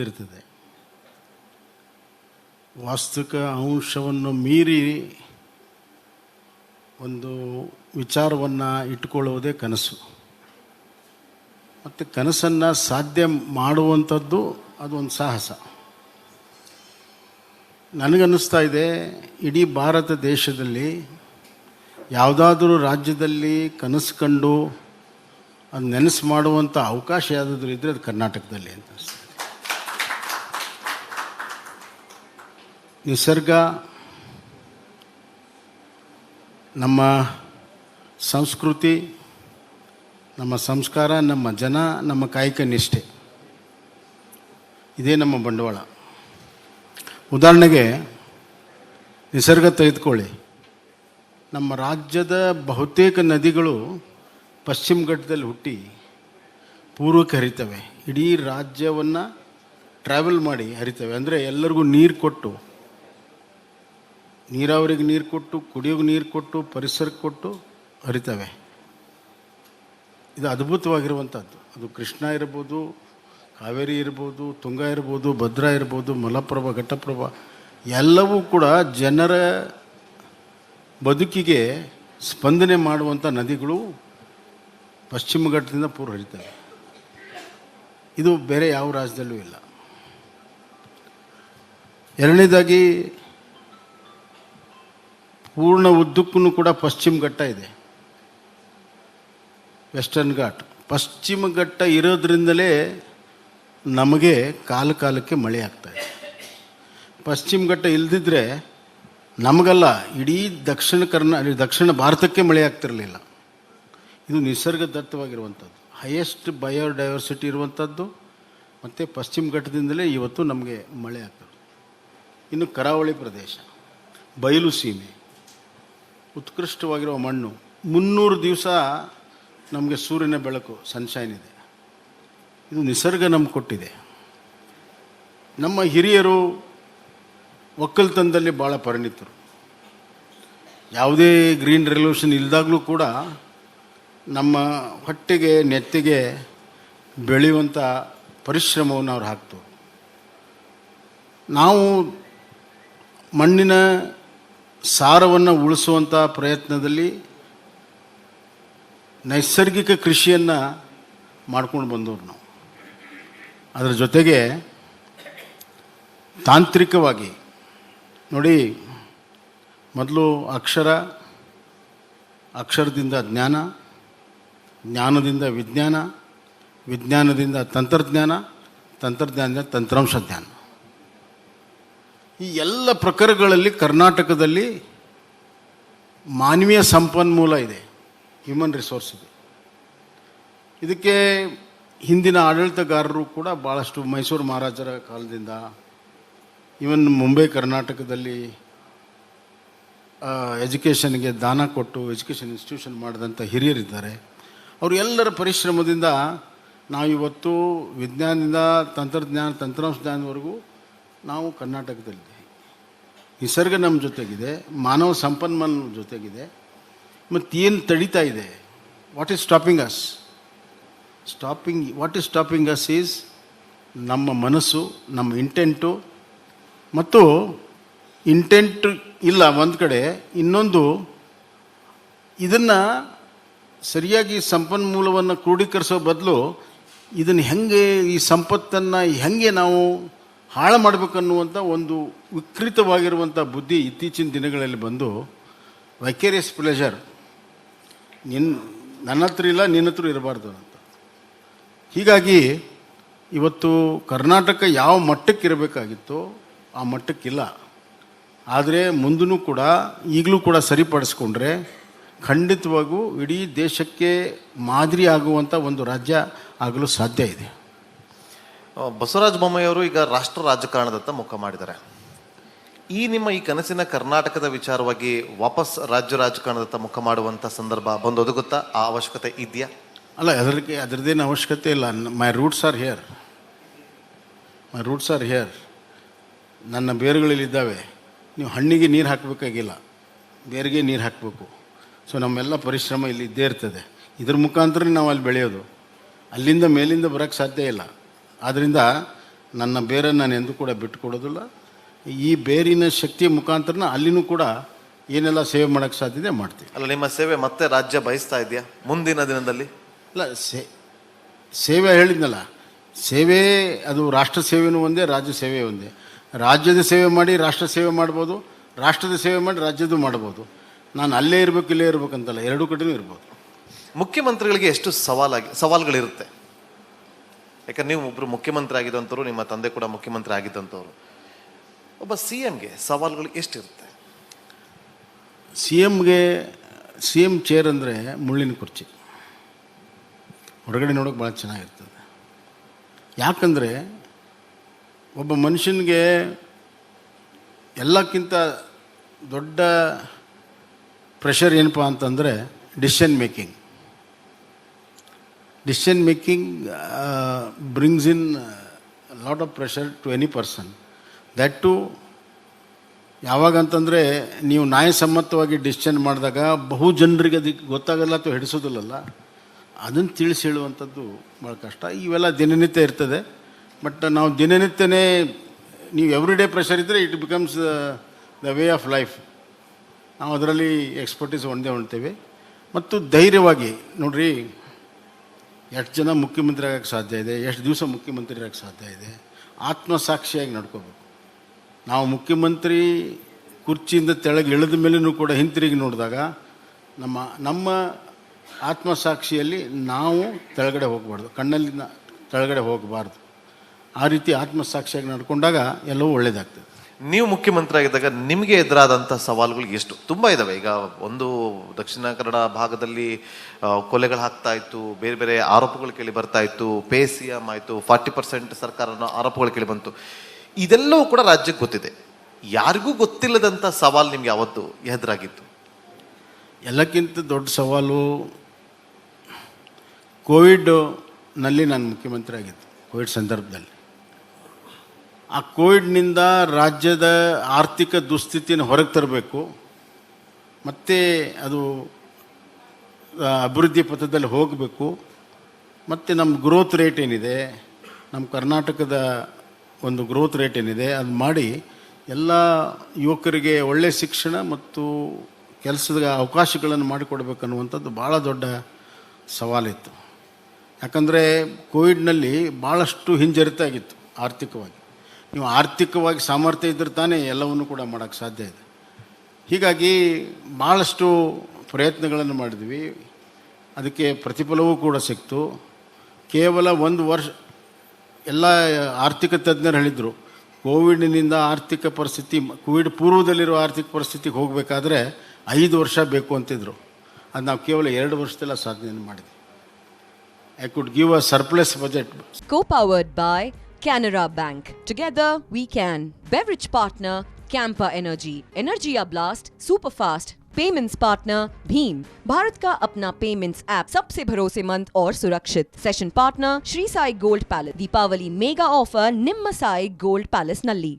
ಇರ್ತದೆ. ವಾಸ್ತವಿಕ ಅಂಶವನ್ನು ಮೀರಿ ಒಂದು ವಿಚಾರವನ್ನು ಇಟ್ಕೊಳ್ಳುವುದೇ ಕನಸು. ಮತ್ತು ಕನಸನ್ನು ಸಾಧ್ಯ ಮಾಡುವಂಥದ್ದು ಅದೊಂದು ಸಾಹಸ. ನನಗನ್ನಿಸ್ತಾ ಇದೆ, ಇಡೀ ಭಾರತ ದೇಶದಲ್ಲಿ ಯಾವುದಾದ್ರೂ ರಾಜ್ಯದಲ್ಲಿ ಕನಸು ಕಂಡು ಅದು ನೆನೆಸು ಮಾಡುವಂಥ ಅವಕಾಶ ಯಾವುದಾದ್ರೂ ಇದ್ದರೆ ಅದು ಕರ್ನಾಟಕದಲ್ಲಿ ಅಂತ ನಿಸರ್ಗ ನಮ್ಮ ಸಂಸ್ಕೃತಿ, ನಮ್ಮ ಸಂಸ್ಕಾರ, ನಮ್ಮ ಜನ, ನಮ್ಮ ಕಾಯಕ ನಿಷ್ಠೆ. ಇದೇ ನಮ್ಮ ಬಂಡವಾಳ. ಉದಾಹರಣೆಗೆ ನಿಸರ್ಗ ತೆಗೆದುಕೊಳ್ಳಿ. ನಮ್ಮ ರಾಜ್ಯದ ಬಹುತೇಕ ನದಿಗಳು ಪಶ್ಚಿಮ ಘಟ್ಟದಲ್ಲಿ ಹುಟ್ಟಿ ಪೂರ್ವಕ್ಕೆ ಹರಿತವೆ. ಇಡೀ ರಾಜ್ಯವನ್ನು ಟ್ರಾವೆಲ್ ಮಾಡಿ ಹರಿತವೆ. ಅಂದರೆ ಎಲ್ಲರಿಗೂ ನೀರು ಕೊಟ್ಟು ನೀರಾವರಿಗೆ ನೀರು ಕೊಟ್ಟು ಕುಡಿಯೋಕೆ ನೀರು ಕೊಟ್ಟು ಪರಿಸರಕ್ಕೆ ಕೊಟ್ಟು ಹರಿತವೆ. ಇದು ಅದ್ಭುತವಾಗಿರುವಂಥದ್ದು ಅದು ಕೃಷ್ಣ ಇರ್ಬೋದು, ಕಾವೇರಿ ಇರ್ಬೋದು, ತುಂಗ ಇರ್ಬೋದು, ಭದ್ರಾ ಇರ್ಬೋದು, ಮಲಪ್ರಭಾ, ಘಟ್ಟಪ್ರಭ, ಎಲ್ಲವೂ ಕೂಡ ಜನರ ಬದುಕಿಗೆ ಸ್ಪಂದನೆ ಮಾಡುವಂಥ ನದಿಗಳು ಪಶ್ಚಿಮ ಘಟ್ಟದಿಂದ ಪೂರ್ವ ಹರಿತವೆ. ಇದು ಬೇರೆ ಯಾವ ರಾಜ್ಯದಲ್ಲೂ ಇಲ್ಲ. ಎರಡನೇದಾಗಿ ಪೂರ್ಣ ಉದ್ದಕ್ಕೂ ಕೂಡ ಪಶ್ಚಿಮ ಘಟ್ಟ ಇದೆ. ವೆಸ್ಟರ್ನ್ ಘಾಟ್ ಪಶ್ಚಿಮ ಘಟ್ಟ ಇರೋದ್ರಿಂದಲೇ ನಮಗೆ ಕಾಲ ಕಾಲಕ್ಕೆ ಮಳೆ ಆಗ್ತಾ ಇದೆ. ಪಶ್ಚಿಮ ಘಟ್ಟ ಇಲ್ಲದಿದ್ದರೆ ನಮಗಲ್ಲ, ಇಡೀ ದಕ್ಷಿಣ ಕರ್ನಾ ದಕ್ಷಿಣ ಭಾರತಕ್ಕೆ ಮಳೆ ಆಗ್ತಿರಲಿಲ್ಲ. ಇದು ನಿಸರ್ಗದತ್ತವಾಗಿರುವಂಥದ್ದು. ಹೈಯೆಸ್ಟ್ ಬಯೋಡೈವರ್ಸಿಟಿ ಇರುವಂಥದ್ದು, ಮತ್ತು ಪಶ್ಚಿಮ ಘಟ್ಟದಿಂದಲೇ ಇವತ್ತು ನಮಗೆ ಮಳೆ ಆಗ್ತದೆ ಇನ್ನು ಕರಾವಳಿ ಪ್ರದೇಶ, ಬಯಲು ಸೀಮೆ. ಉತ್ಕೃಷ್ಟವಾಗಿರುವ ಮಣ್ಣು. ಮುನ್ನೂರು ದಿವಸ ನಮಗೆ ಸೂರ್ಯನ ಬೆಳಕು ಸನ್ಶೈನ್ ಇದೆ. ಇದು ನಿಸರ್ಗ ನಮ್ಗೆ ಕೊಟ್ಟಿದೆ. ನಮ್ಮ ಹಿರಿಯರು ಒಕ್ಕಲ್ತನದಲ್ಲಿ ಭಾಳ ಪರಿಣಿತರು. ಯಾವುದೇ ಗ್ರೀನ್ ರೆವಲ್ಯೂಷನ್ ಇಲ್ದಾಗಲೂ ಕೂಡ ನಮ್ಮ ಹೊಟ್ಟೆಗೆ, ನೆತ್ತಿಗೆ ಬೆಳೆಯುವಂಥ ಪರಿಶ್ರಮವನ್ನು ಅವ್ರು ಹಾಕ್ತು ನಾವು ಮಣ್ಣಿನ ಸಾರವನ್ನು ಉಳಿಸುವಂಥ ಪ್ರಯತ್ನದಲ್ಲಿ ನೈಸರ್ಗಿಕ ಕೃಷಿಯನ್ನು ಮಾಡ್ಕೊಂಡು ಬಂದವ್ರು ನಾವು. ಅದರ ಜೊತೆಗೆ ತಾಂತ್ರಿಕವಾಗಿ ನೋಡಿ, ಮೊದಲು ಅಕ್ಷರ, ಅಕ್ಷರದಿಂದ ಜ್ಞಾನ, ಜ್ಞಾನದಿಂದ ವಿಜ್ಞಾನ, ವಿಜ್ಞಾನದಿಂದ ತಂತ್ರಜ್ಞಾನ, ತಂತ್ರಜ್ಞಾನದಿಂದ ತಂತ್ರಾಂಶ ಜ್ಞಾನ. ಈ ಎಲ್ಲ ಪ್ರಕಾರಗಳಲ್ಲಿ ಕರ್ನಾಟಕದಲ್ಲಿ ಮಾನವೀಯ ಸಂಪನ್ಮೂಲ ಇದೆ ಹ್ಯೂಮನ್ ರಿಸೋರ್ಸ್ ಇದೆ. ಇದಕ್ಕೆ ಹಿಂದಿನ ಆಡಳಿತಗಾರರು ಕೂಡ ಭಾಳಷ್ಟು ಮೈಸೂರು ಮಹಾರಾಜರ ಕಾಲದಿಂದ ಇವನ್ ಮುಂಬೈ ಕರ್ನಾಟಕದಲ್ಲಿ ಎಜುಕೇಷನ್ಗೆ ದಾನ ಕೊಟ್ಟು ಎಜುಕೇಷನ್ ಇನ್ಸ್ಟಿಟ್ಯೂಷನ್ ಮಾಡಿದಂಥ ಹಿರಿಯರಿದ್ದಾರೆ. ಅವರು ಎಲ್ಲರ ಪರಿಶ್ರಮದಿಂದ ನಾವಿವತ್ತು ವಿಜ್ಞಾನದಿಂದ ತಂತ್ರಜ್ಞಾನ, ತಂತ್ರಾಂಶ ಜ್ಞಾನದವರೆಗೂ ನಾವು ಕರ್ನಾಟಕದಲ್ಲಿ. ನಿಸರ್ಗ ನಮ್ಮ ಜೊತೆಗಿದೆ, ಮಾನವ ಸಂಪನ್ಮೂಲ ಜೊತೆಗಿದೆ, ಮತ್ತು ಏನು ತಡೀತಾ ಇದೆ what is stopping us stopping what is stopping us is ನಮ್ಮ ಮನಸ್ಸು, ನಮ್ಮ ಇಂಟೆಂಟು ಮತ್ತು ಇಂಟೆಂಟ್ ಇಲ್ಲ ಒಂದು ಕಡೆ, ಇನ್ನೊಂದು ಇದನ್ನು ಸರಿಯಾಗಿ ಸಂಪನ್ಮೂಲವನ್ನು ಕ್ರೋಢೀಕರಿಸೋ ಬದಲು ಇದನ್ನು ಹೆಂಗೆ ಈ ಸಂಪತ್ತನ್ನು ಹೆಂಗೆ ನಾವು ಹಾಳು ಮಾಡಬೇಕನ್ನುವಂಥ ಒಂದು ವಿಕೃತವಾಗಿರುವಂಥ ಬುದ್ಧಿ ಇತ್ತೀಚಿನ ದಿನಗಳಲ್ಲಿ ಬಂದು ವೈಕೇರಿಯಸ್ ಪ್ಲೆಜರ್ ನಿನ್ನ ನನ್ನ ಹತ್ರ ಇಲ್ಲ, ನಿನ್ನ ಹತ್ರ ಇರಬಾರ್ದು ಅಂತ. ಹೀಗಾಗಿ ಇವತ್ತು ಕರ್ನಾಟಕ ಯಾವ ಮಟ್ಟಕ್ಕೆ ಇರಬೇಕಾಗಿತ್ತೋ ಆ ಮಟ್ಟಕ್ಕಿಲ್ಲ. ಆದರೆ ಮುಂದೂ ಕೂಡ, ಈಗಲೂ ಕೂಡ ಸರಿಪಡಿಸ್ಕೊಂಡ್ರೆ ಖಂಡಿತವಾಗೂ ಇಡೀ ದೇಶಕ್ಕೆ ಮಾದರಿ ಆಗುವಂಥ ಒಂದು ರಾಜ್ಯ ಆಗಲು ಸಾಧ್ಯ ಇದೆ. ಬಸವರಾಜ ಬೊಮ್ಮಾಯಿಯವರು ಈಗ ರಾಷ್ಟ್ರ ರಾಜಕಾರಣದತ್ತ ಮುಖ ಮಾಡಿದ್ದಾರೆ. ಈ ನಿಮ್ಮ ಈ ಕನಸಿನ ಕರ್ನಾಟಕದ ವಿಚಾರವಾಗಿ ವಾಪಸ್ ರಾಜ್ಯ ರಾಜಕಾರಣದತ್ತ ಮುಖ ಮಾಡುವಂಥ ಸಂದರ್ಭ ಬಂದು ಒದಗುತ್ತಾ ಆ ಅವಶ್ಯಕತೆ ಇದೆಯಾ? ಅಲ್ಲ ಅದಕ್ಕೆ ಅದರದ್ದೇನು ಅವಶ್ಯಕತೆ ಇಲ್ಲ. My roots are here my roots are here ನನ್ನ ಬೇರುಗಳಲ್ಲಿದ್ದಾವೆ ನೀವು ಹಣ್ಣಿಗೆ ನೀರು ಹಾಕಬೇಕಾಗಿಲ್ಲ. ಬೇರಿಗೆ ನೀರು ಹಾಕಬೇಕು. ಸೊ ನಮ್ಮೆಲ್ಲ ಪರಿಶ್ರಮ ಇಲ್ಲಿ ಇದ್ದೇ ಇರ್ತದೆ. ಇದ್ರ ಮುಖಾಂತರ ನಾವು ಅಲ್ಲಿ ಬೆಳೆಯೋದು. ಅಲ್ಲಿಂದ ಮೇಲಿಂದ ಬರೋಕ್ಕೆ ಸಾಧ್ಯ ಇಲ್ಲ. ಆದ್ದರಿಂದ ನನ್ನ ಬೇರನ್ನು ನಾನು ಎಂದೂ ಕೂಡ ಬಿಟ್ಟುಕೊಡೋದಿಲ್ಲ. ಈ ಬೇರಿನ ಶಕ್ತಿಯ ಮುಖಾಂತರನ ಅಲ್ಲಿನೂ ಕೂಡ ಏನೆಲ್ಲ ಸೇವೆ ಮಾಡೋಕ್ಕೆ ಸಾಧ್ಯತೆ ಮಾಡ್ತೀವಿ. ಅಲ್ಲ ನಿಮ್ಮ ಸೇವೆ ಮತ್ತೆ ರಾಜ್ಯ ಬಯಸ್ತಾ ಇದೆಯಾ? ಮುಂದಿನ ದಿನದಲ್ಲಿ? ಅಲ್ಲ ಸೇ ಸೇವೆ ಹೇಳಿದ್ನಲ್ಲ ಸೇವೆ ಅದು ರಾಷ್ಟ್ರ ಸೇವೆನೂ ಒಂದೇ ರಾಜ್ಯ ಸೇವೆ ಒಂದೇ. ರಾಜ್ಯದ ಸೇವೆ ಮಾಡಿ ರಾಷ್ಟ್ರ ಸೇವೆ ಮಾಡ್ಬೋದು ರಾಷ್ಟ್ರದ ಸೇವೆ ಮಾಡಿ ರಾಜ್ಯದ್ದು ಮಾಡ್ಬೋದು. ನಾನು ಅಲ್ಲೇ ಇರಬೇಕು ಇಲ್ಲೇ ಇರಬೇಕಂತಲ್ಲ ಎರಡೂ ಕಡೆನೂ ಇರ್ಬೋದು. ಮುಖ್ಯಮಂತ್ರಿಗಳಿಗೆ ಎಷ್ಟು ಸವಾಲಾಗಿ ಸವಾಲುಗಳಿರುತ್ತೆ? ಯಾಕಂದ್ರೆ ನೀವು ಒಬ್ಬರು ಮುಖ್ಯಮಂತ್ರಿ ಆಗಿದ್ದಂಥವ್ರು ನಿಮ್ಮ ತಂದೆ ಕೂಡ ಮುಖ್ಯಮಂತ್ರಿ ಆಗಿದ್ದಂಥವ್ರು ಒಬ್ಬ ಸಿ ಎಂಗೆ ಸವಾಲುಗಳು ಎಷ್ಟಿರುತ್ತೆ? ಸಿ ಎಮ್ಗೆ ಸಿ ಎಂ ಚೇರ್ ಅಂದರೆ ಮುಳ್ಳಿನ ಕುರ್ಚಿ. ಹೊರಗಡೆ ನೋಡೋಕೆ ಭಾಳ ಚೆನ್ನಾಗಿರ್ತದೆ. ಯಾಕಂದರೆ ಒಬ್ಬ ಮನುಷ್ಯನಿಗೆ ಎಲ್ಲಕ್ಕಿಂತ ದೊಡ್ಡ ಪ್ರೆಷರ್ ಏನಪ್ಪ ಅಂತಂದರೆ decision making decision making brings in lot of pressure to any person that to ಯಾವಾಗ ಅಂತಂದರೆ ನೀವು ನ್ಯಾಯಸಮ್ಮತವಾಗಿ ಡಿಸಿಷನ್ ಮಾಡಿದಾಗ ಬಹು ಜನರಿಗೆ ಅದಕ್ಕೆ ಗೊತ್ತಾಗಲ್ಲ ಅಥವಾ ಹಿಡಿಸೋದಿಲ್ಲಲ್ಲ, ಅದನ್ನು ತಿಳಿಸಿ ಹೇಳುವಂಥದ್ದು ಭಾಳ ಕಷ್ಟ. ಇವೆಲ್ಲ ದಿನನಿತ್ಯ ಇರ್ತದೆ. ಬಟ್ ನಾವು ದಿನನಿತ್ಯನೇ ನೀವು ಎವ್ರಿ ಡೇ ಪ್ರೆಷರ್ ಇದ್ದರೆ it becomes the way of life ನಾವು ಅದರಲ್ಲಿ ಎಕ್ಸ್ಪರ್ಟೀಸ್ ಹೊಂದೇ ಹೊಣ್ತೇವೆ ಮತ್ತು ಧೈರ್ಯವಾಗಿ, ನೋಡ್ರಿ ಎಷ್ಟು ಜನ ಮುಖ್ಯಮಂತ್ರಿ ಆಗೋಕ್ಕೆ ಸಾಧ್ಯ ಇದೆ? ಎಷ್ಟು ದಿವಸ ಮುಖ್ಯಮಂತ್ರಿ ಆಗೋಕ್ಕೆ ಸಾಧ್ಯ ಇದೆ? ಆತ್ಮಸಾಕ್ಷಿಯಾಗಿ ನಡ್ಕೋಬೇಕು. ನಾವು ಮುಖ್ಯಮಂತ್ರಿ ಕುರ್ಚಿಯಿಂದ ತೆಳಗೆ ಇಳಿದ ಮೇಲೂ ಕೂಡ ಹಿಂತಿರುಗಿ ನೋಡಿದಾಗ ನಮ್ಮ ನಮ್ಮ ಆತ್ಮಸಾಕ್ಷಿಯಲ್ಲಿ ನಾವು ತೆಳಗಡೆ ಹೋಗಬಾರ್ದು. ಕಣ್ಣಲ್ಲಿ ತೆಳಗಡೆ ಹೋಗಬಾರ್ದು. ಆ ರೀತಿ ಆತ್ಮಸಾಕ್ಷಿಯಾಗಿ ನಡ್ಕೊಂಡಾಗ ಎಲ್ಲವೂ ಒಳ್ಳೆಯದಾಗ್ತದೆ ನೀವು ಮುಖ್ಯಮಂತ್ರಿ ಆಗಿದ್ದಾಗ ನಿಮಗೆ ಎದುರಾದಂಥ ಸವಾಲುಗಳು ಎಷ್ಟು? ತುಂಬ ಇದ್ದಾವೆ ಈಗ ಒಂದು ದಕ್ಷಿಣ ಕನ್ನಡ ಭಾಗದಲ್ಲಿ ಕೊಲೆಗಳು ಆಗ್ತಾ ಇತ್ತು, ಬೇರೆ ಬೇರೆ ಆರೋಪಗಳು ಕೇಳಿ ಬರ್ತಾ ಇತ್ತು, ಪೇ ಸಿ ಎಂ ಆಯಿತು, ಫಾರ್ಟಿ ಪರ್ಸೆಂಟ್ ಸರ್ಕಾರನ ಆರೋಪಗಳು ಕೇಳಿ ಬಂತು. ಇದೆಲ್ಲವೂ ಕೂಡ ರಾಜ್ಯಕ್ಕೆ ಗೊತ್ತಿದೆ. ಯಾರಿಗೂ ಗೊತ್ತಿಲ್ಲದಂಥ ಸವಾಲು ನಿಮ್ಗೆ ಯಾವತ್ತು ಎದುರಾಗಿತ್ತು? ಎಲ್ಲಕ್ಕಿಂತ ದೊಡ್ಡ ಸವಾಲು ಕೋವಿಡ್ನಲ್ಲಿ ನಾನು ಮುಖ್ಯಮಂತ್ರಿ ಆಗಿದ್ದೆ ಕೋವಿಡ್ ಸಂದರ್ಭದಲ್ಲಿ. ಆ ಕೋವಿಡ್ನಿಂದ ರಾಜ್ಯದ ಆರ್ಥಿಕ ದುಸ್ಥಿತಿಯನ್ನು ಹೊರಗೆ ತರಬೇಕು. ಮತ್ತು ಅದು ಅಭಿವೃದ್ಧಿ ಪಥದಲ್ಲಿ ಹೋಗಬೇಕು. ಮತ್ತು ನಮ್ಮ ಗ್ರೋತ್ ರೇಟ್ ಏನಿದೆ ನಮ್ಮ ಕರ್ನಾಟಕದ ಒಂದು ಗ್ರೋತ್ ರೇಟ್ ಏನಿದೆ, ಅದು ಮಾಡಿ ಎಲ್ಲ ಯುವಕರಿಗೆ ಒಳ್ಳೆಯ ಶಿಕ್ಷಣ ಮತ್ತು ಕೆಲಸದ ಅವಕಾಶಗಳನ್ನು ಮಾಡಿಕೊಡ್ಬೇಕನ್ನುವಂಥದ್ದು ಭಾಳ ದೊಡ್ಡ ಸವಾಲಿತ್ತು. ಯಾಕಂದರೆ ಕೋವಿಡ್ನಲ್ಲಿ ಭಾಳಷ್ಟು ಹಿಂಜರಿತಾಗಿತ್ತು ಆರ್ಥಿಕವಾಗಿ. ನೀವು ಆರ್ಥಿಕವಾಗಿ ಸಾಮರ್ಥ್ಯ ಇದ್ದರೆ ತಾನೇ ಎಲ್ಲವನ್ನು ಕೂಡ ಮಾಡೋಕ್ಕೆ ಸಾಧ್ಯ ಇದೆ. ಹೀಗಾಗಿ ಭಾಳಷ್ಟು ಪ್ರಯತ್ನಗಳನ್ನು ಮಾಡಿದ್ವಿ. ಅದಕ್ಕೆ ಪ್ರತಿಫಲವೂ ಕೂಡ ಸಿಕ್ತು. ಕೇವಲ ಒಂದು ವರ್ಷ ಎಲ್ಲ ಆರ್ಥಿಕ ತಜ್ಞರು ಹೇಳಿದರು, ಕೋವಿಡ್ನಿಂದ ಆರ್ಥಿಕ ಪರಿಸ್ಥಿತಿ, ಕೋವಿಡ್ ಪೂರ್ವದಲ್ಲಿರೋ ಆರ್ಥಿಕ ಪರಿಸ್ಥಿತಿಗೆ ಹೋಗಬೇಕಾದ್ರೆ ಐದು ವರ್ಷ ಬೇಕು ಅಂತಿದ್ರು. ಅದು ನಾವು ಕೇವಲ ಎರಡು ವರ್ಷದಲ್ಲ ಸಾಧನೆಯನ್ನು ಮಾಡಿದ್ವಿ. I could give a surplus budget by Canara Bank. Together, we can. Beverage partner, Campa Energy. Energia Blast Superfast. Payments partner Bhim Bharat का अपना पेमेंट्स ऐप सबसे भरोसेमंद और सुरक्षित session partner Shri Sai gold palace Deepavali mega offer निम्म Sai gold palace नल्ली